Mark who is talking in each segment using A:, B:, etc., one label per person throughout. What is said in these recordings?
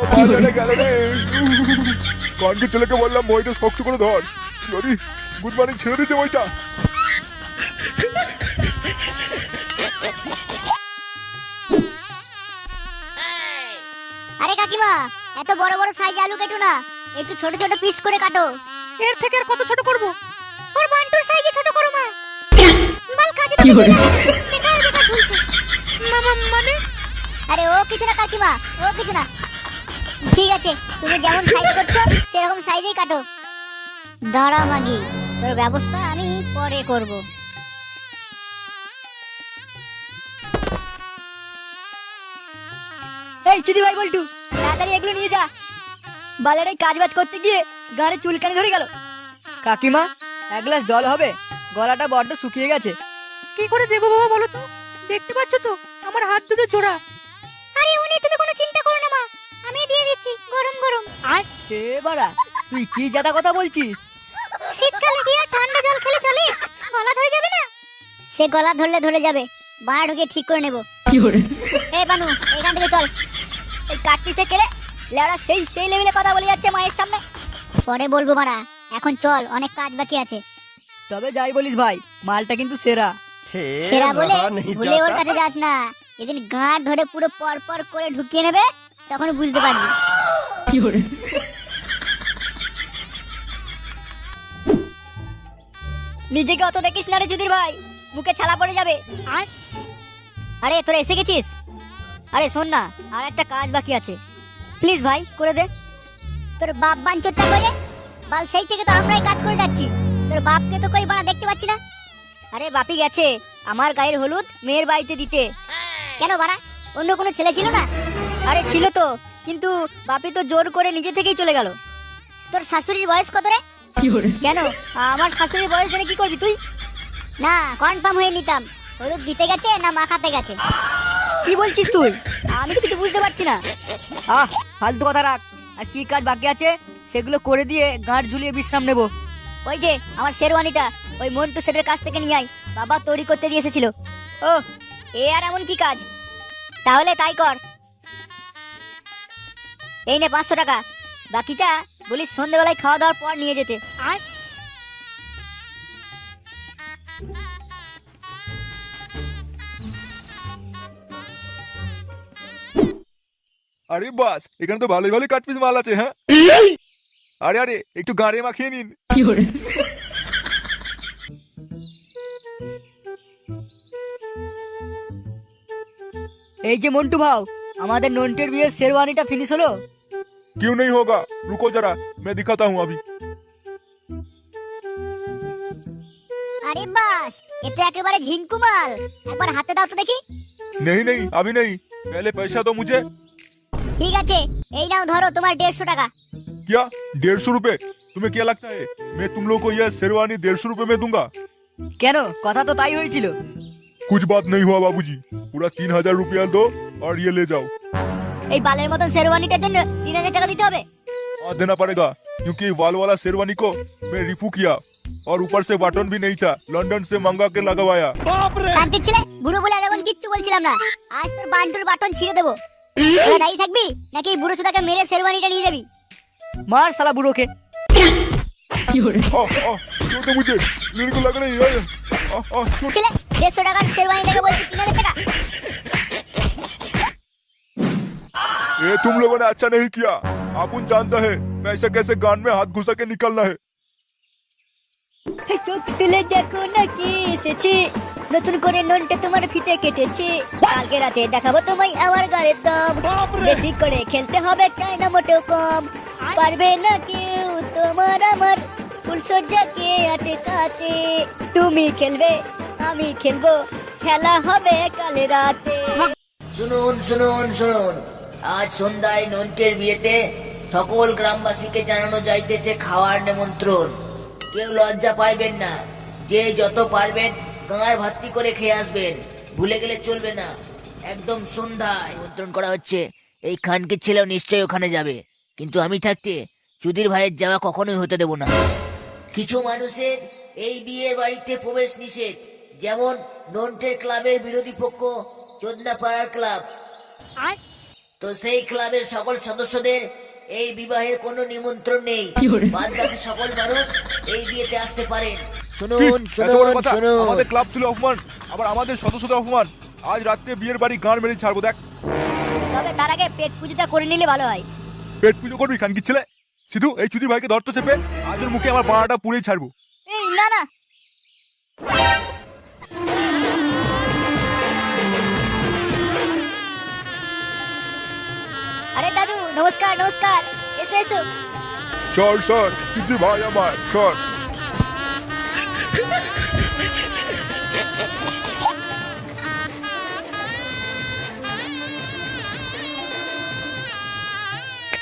A: বাজারে গেল রে কানকে ছেলেকে বললাম বইটা শক্ত করে ধর। লরি গুড মর্নিং ছেড়ে দিচ্ছে বইটা।
B: আরে কাকিমা এত বড় বড় সাইজ আলু কেটো না। একটু ছোট ছোট পিস করে কাটো।
C: এর থেকে আর কত ছোট করব?
B: ওর বান্টুর সাইজে ছোট করো মা। বাল কাজে
C: কি
B: বেকার
C: মানে?
B: আরে ও কিছু না কাকিমা ও কিছু না। ঠিক আছে, তুমি যেমন সাইজ করছ, সেরকম সাইজেই কাটো। দাঁড়া, মাগি, তোর ব্যবস্থা আমি পরে করব।
C: এই চিদি ভাই বল্টু, তাড়াতাড়ি এগুলো নিয়ে যা। বাজারে কাজ বাজ করতে গিয়ে গাড়ি চুলকানি ধরে গেল। কাকিমা, এক গ্লাস জল হবে, গলাটা বড্ড শুকিয়ে গেছে। কি করে দেবো বাবা বলো তো? দেখতে পাচ্ছ তো, আমার হাত দুটো জোড়া
B: গরম গরম।
C: আর সে বাড়া? তুই কি জাতা কথা বলছিস?
B: শীতকালে কি আর ঠান্ডা জল খেলে চলে? গলা ধরে যাবে না? সে গলা ধরলে ধরে যাবে। বাড়া ঢুকে ঠিক করে নেব।
C: কি করে?
B: এই বানু এখান থেকে চল।
C: এই কাটপিসটা কেড়ে লেওড়া সেই সেই লেভেলে কথা বলে যাচ্ছে মায়ের সামনে।
B: পরে বলব মারা এখন চল অনেক কাজ বাকি আছে।
C: তবে যাই বলিস ভাই মালটা কিন্তু সেরা।
B: সেরা বলে ভুলে ওর কাছে যাস না। যেদিন গাঁট ধরে পুরো পর পর করে ঢুকিয়ে নেবে তখন বুঝতে পারবি।
C: কি নিজেকে অত দেখিস না রে যুদির ভাই। মুখে ছালা পড়ে যাবে। আর? আরে তোরা এসে গেছিস? আরে শোন না আর একটা কাজ বাকি আছে। প্লিজ ভাই করে দে।
B: তোর বাপ বাঞ্চরটা করে? বাল সেই থেকে তো আমরাই কাজ করে যাচ্ছি। তোর বাপকে তো কই বানা দেখতে পাচ্ছি না।
C: আরে বাপি গেছে। আমার গায়ের হলুদ মেয়ের বাড়িতে দিতে।
B: কেন বাড়া অন্য কোনো ছেলে ছিল না?
C: আরে ছিল তো। কিন্তু বাপি তো জোর করে নিজে থেকেই চলে গেল।
B: তোর শাশুড়ির বয়স কত রে?
C: কেন? আমার শাশুড়ির বয়স জেনে কি করবি তুই?
B: না কনফার্ম হয়ে নিতাম। হলুদ দিতে গেছে না মাখাতে গেছে?
C: কি বলছিস তুই? আমি তো কিছু বুঝতে পারছি না। আহ ফালতু কথা রাখ। আর কি কাজ বাকি আছে সেগুলো করে দিয়ে গাঁট ঝুলিয়ে বিশ্রাম নেব। ওই যে আমার শেরওয়ানিটা ওই মন্টু সেটের কাছ থেকে নিয়ে আয়। বাবা তৈরি করতে দিয়ে এসেছিল। ও এ আর এমন কি কাজ? তাহলে তাই কর। এই নে পাঁচশো টাকা। বাকিটা বলিস সন্ধ্যেবেলায় খাওয়া দাওয়ার পর নিয়ে যেতে। আর?
A: আরে বাস এখানে তো ভালোই ভালোই কাটপিস মাল আছে হ্যাঁ? আরে আরে একটু গাড়ি মাখিয়ে নিন।
C: এই যে মন্টু ভাও আমাদের নন্টের বিয়ের শেরওয়ানিটা ফিনিশ হলো?
A: क्यों नहीं होगा रुको जरा मैं दिखाता हूँ अभी
B: আরে বাস এ তো একেবারে ঝিঙ্কু মাল একবার হাতে দাও তো দেখি
A: नहीं नहीं अभी नहीं पहले पैसा दो मुझे
B: ঠিক আছে এই নাও ধরো তোমার দেড়শো টাকা
A: क्या डेढ़ सौ रूपए तुम्हें क्या लगता है मैं तुम लोग को यह शेरवानी डेढ़ सौ रूपए में दूंगा
C: কেন কথা তো তাই হয়েছিল
A: कुछ बात नहीं हुआ बाबूजी पूरा तीन हजार रुपया दो और ये ले जाओ
C: এই বালের মতন শেরওয়ানিটার জন্য তিন হাজার টাকা দিতে হবে
A: हाँ देना पड़ेगा क्योंकि वाल वाला शेरवानी को मैं रिफू किया और ऊपर से बटन भी नहीं था लंदन से मंगा के लगवाया
B: শান্তির ছেলে বুড়ো বলে এতক্ষণ কিচ্ছু বলছিলাম না আজ তোর বান্টুর বাটন ছিঁড়ে দেবো তোরা দাঁড়িয়ে থাকবি নাকি এই বুড়ো সুদাকে মেরে শেরওয়ানিটা নিয়ে যাবি
C: মার শালা বুড়োকে
A: आ, आ, छोड़ दो मुझे मेरे को लग रही है आ, आ, छोड़
B: ছেলে দেড়শো টাকার শেরওয়ানিটাকে বলছি তিন হাজার টাকা
A: ये तुम लोगों ने अच्छा नहीं किया आपुन जानता है पैसे कैसे गान में हाथ घुसा के निकलना है
C: চোখ তুলে দেখো না কি এসেছে নতুন করে ননটে তোমার ফিতে কেটেছে কালকে রাতে দেখাবো তোমায় আমার গাড়ির দম বেশি করে খেলতে হবে চাই না মোটেও কম পারবে না কেউ তোমার আমার ফুলসজ্জাকে আটকাতে তুমি খেলবে আমি খেলবো খেলা হবে কাল রাতে
D: শুনুন শুনুন শুনুন আজ সন্ধ্যায় নন্টের বিয়েতে সকল গ্রামবাসীকে জানানো যাইতেছে খাওয়ার নিমন্ত্রণ। কেউ লজ্জা পাইবেন না। যে যত পারবেন গাঁয়ের ভাত্তি করে খেয়ে আসবেন। ভুলে গেলে চলবে না। একদম সন্ধ্যায় নিমন্ত্রণ করা হচ্ছে। এই খানকির ছেলেও নিশ্চয়ই ওখানে যাবে। কিন্তু আমি থাকতে চুদির ভাইয়ের যাওয়া কখনোই হতে দেব না। কিছু মানুষের এই বিয়ের বাড়িতে প্রবেশ নিষেধ। যেমন নন্টের ক্লাবের বিরোধী পক্ষ চোদনা পাড়ার ক্লাব তো সেই ক্লাবের সকল সদস্যদের এই বিবাহের কোনো নিমন্ত্রণ নেই। বাদ বাকি সকল মানুষ এই বিয়েতে আসতে পারেন।
A: কি?
D: শুনুন শুনুন
A: কথা?
D: শুনুন।
A: আমাদের ক্লাব ছিল অপমান আবার আমাদের সদস্যদের অপমান। আজ রাত্রে বিয়ের বাড়ি গান মেরে ছাড়বো দেখ।
C: তবে তার আগে পেট পুজোটা করে নিলে ভালো হয়।
A: পেট পুজো করবি খানকি ছেলে? সিধু এই চুদি ভাইকে ধরতো চেপে আজ ওর মুখে আমার বাড়াটা পুড়েই ছাড়বো।
C: এই না না। আরে দাদু নমস্কার নমস্কার। এসো এসো।
A: সর সর সিদ্ধি ভাই আমার সর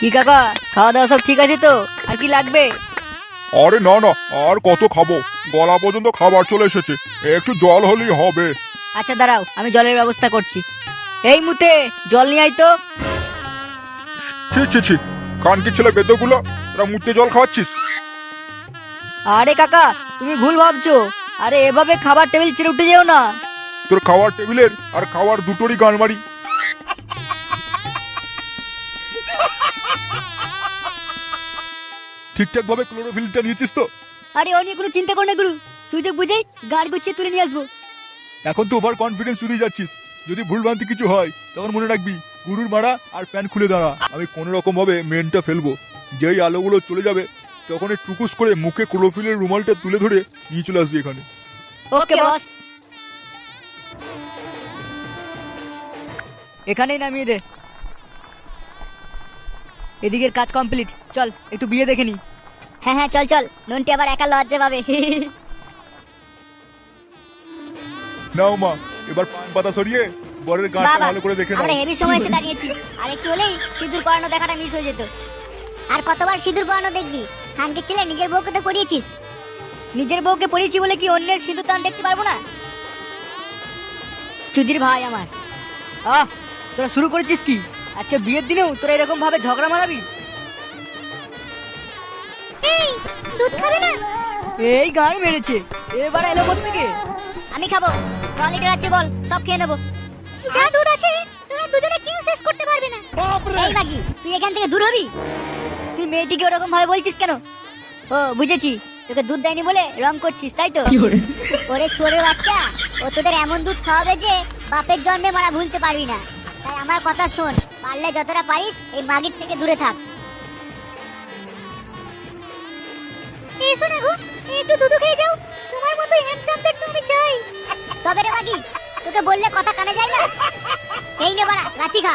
C: কি কাকা খাওয়া দাওয়া সব ঠিক আছে তো? আর কি লাগবে?
A: আরে না না আর কত খাব? গলা পর্যন্ত খাবার চলে এসেছে। একটু জল হলেই হবে।
C: আচ্ছা দাঁড়াও আমি জলের ব্যবস্থা করছি। এই মুতে জল নিয়ে আই তো।
A: ছি ছি ছি। কানকি ছেলে বেদগুলো? তোরা মুতে জল খাওয়াচ্ছিস?
C: আরে কাকা তুমি ভুল ভাবছ। আরে এভাবে খাবার টেবিল ছেড়ে উঠে যেও না।
A: তোর খাওয়ার টেবিলের আর খাওয়ার দুটোরই গান মারি। ঠিকঠাক ভাবে ক্লোরোফিলটা নিয়েছিস তো?
C: আরে ও নিয়ে কোনো চিন্তা করো না গুরু। সুযোগ বুঝেই গাড় গুছিয়ে তুলে নিয়ে আসব।
A: এখন তো ওভার কনফিডেন্স শুনেই যাচ্ছিস। যদি ভুলভ্রান্তি কিছু হয় তখন মনে রাখবি গুরুর মারা আর প্যান খুলে দাঁড়া। আমি কোনো রকম ভাবে মেনটা ফেলব। যেই আলোগুলো চলে যাবে তখন এই টুকুস করে মুখে ক্লোরোফিলের রুমালটা তুলে ধরে নিয়ে চলে আসবি এখানে।
C: ওকে বস। এখানেই নামিয়ে দে। এদিকের কাজ কমপ্লিট। চল একটু বিয়ে দেখে নি। হ্যাঁ হ্যাঁ চল চল। নন্টি আবার একা লজ্জা পাবে।
A: নাও মা এবার পান পাতা সরিয়ে বরের ভালো করে দেখে নাও।
B: আমরা হেভি সময় এসে দাঁড়িয়েছি। আর একটু হলেই সিঁদুর পরানো দেখাটা মিস হয়ে যেত। আর কতবার সিঁদুর পরানো দেখবি? খানকে ছেলে নিজের বউকে তো পরিয়েছিস।
C: নিজের বউকে পড়িয়েছি বলে কি অন্যের সিঁদুর দান দেখতে পারব না? চুদির ভাই আমার। আহ তোরা শুরু করেছিস কি? আজকে বিয়ের দিনেও তোরা এরকম ভাবে ঝগড়া মারাবি?
B: এই দুধ খাবে না?
C: এই গান মেরেছে। এবার এলো থেকে
B: আমি খাব। ক লিটার আছে বল সব খেয়ে নেব। যা দুধ আছে তোরা দুজনে কেউ শেষ করতে পারবে না। এই মাগি তুই এখান থেকে দূর হবি?
C: তুই মেয়েটিকে ওরকম ভাবে বলছিস কেন? ও বুঝেছি তোকে দুধ দেয়নি বলে রং করছিস তাই তো?
B: ওরে সোরে বাচ্চা ও তোদের এমন দুধ খাওয়াবে যে বাপের জন্মে মারা ভুলতে পারবি না। তাই আমার কথা শোন পারলে যতটা পারিস এই মাগির থেকে দূরে থাক। এসো না গো একটু দুধু খেয়ে যাও তোমার মতো হ্যান্ডসাম দেখতে আমি চাই। তবে রে মাগি তোকে বললে কথা কানে যায় না? এই নে বাড়া লাঠি খা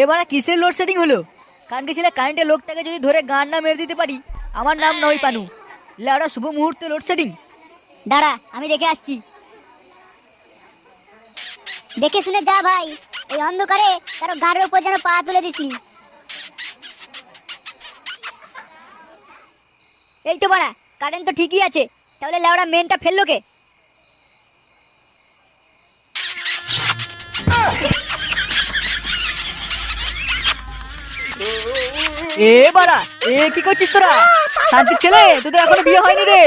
C: এবারে কিসের লোডশেডিং হলো? কারণ কি ছেলে কারেন্টের লোকটাকে যদি ধরে গান না মেরে দিতে পারি আমার নাম নয় পানু। লেওড়া শুভ মুহূর্তে লোডশেডিং
B: দাঁড়া আমি দেখে আসছি। দেখে শুনে যা ভাই। এই অন্ধকারে কারও গাড়ির উপর যেন পা তুলে দিসনি।
C: এই তো বাড়া কারেন্ট তো ঠিকই আছে। তাহলে লেওড়া মেনটা ফেলল কে? এ বাড়া এ কি করছিস তোরা? শান্তির ছেলে তোদের এখনও বিয়ে হয়নি রে।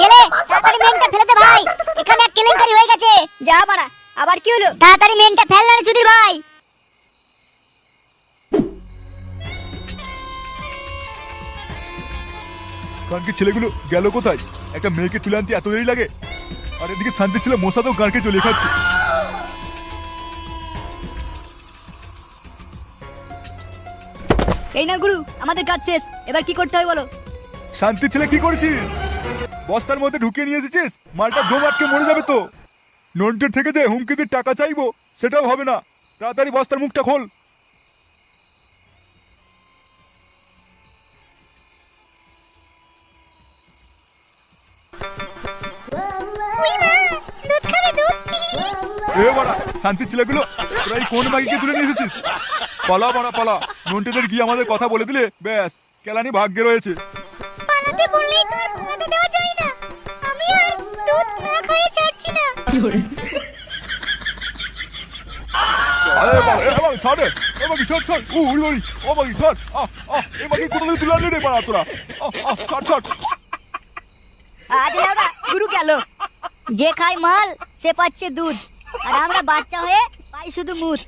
B: কেলে? তাড়াতাড়ি মেনটা ফেলে দে ভাই। এখানে এক কেলেঙ্কারি হয়ে গেছে।
C: যা বাড়া আবার কি হলো?
B: তাড়াতাড়ি মেনটা ফেল না রে চুদির ভাই।
A: কানকি ছেলেগুলো গেল কোথায়? একটা মেয়েকে তুলে আনতে এত দেরি লাগে? আর এদিকে শান্তি ছেলে মশাতেও গানকে চলে খাচ্ছে।
C: এই না গুরু আমাদের কাজ শেষ। এবার কি করতে হয় বলো?
A: শান্তির ছেলে কি করছিস? বস্তার মধ্যে ঢুকিয়ে নিয়ে এসেছিস? মালটা দম আটকে মরে যাবে তো। নন্টের থেকে যে হুমকি দিয়ে টাকা চাইব সেটাও হবে না। তাড়াতাড়ি বস্তার মুখটা খোল। এ বাড়া শান্তির ছেলেগুলো তোরা কোন মাগিকে তুলে নিয়ে এসেছিস? পালা বাড়া পালা। নন্টেদের গিয়ে আমাদের কথা বলে দিলে ব্যাস কেলানি ভাগ্যে রয়েছে।
B: পালাতে বললেই তো আর দেওয়া যায় না। আমি আর দুধ না খাইয়ে ছাড়ছি না
A: আরে ছাড় রে এ মাগি ছাড় ছাড় ও উড়ি বাড়ি ছাড় আহ আহ এ মাগি তুলে আনলি রে বাড়া তোরা আহ আহ ছাড় ছাড়
C: আজ লাউডা গুরু গেল যে খায় মাল সে পাচ্ছে দুধ আর আমরা বাচ্চা হয়ে পাই শুধু মুত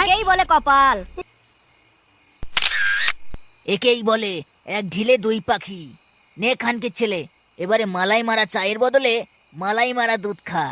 C: একেই বলে কপাল
D: একেই বলে এক ঢিলে দুই পাখি। নে খানকে ছেলে, এবারে মালাই মারা চায়ের বদলে মালাই মারা দুধ খা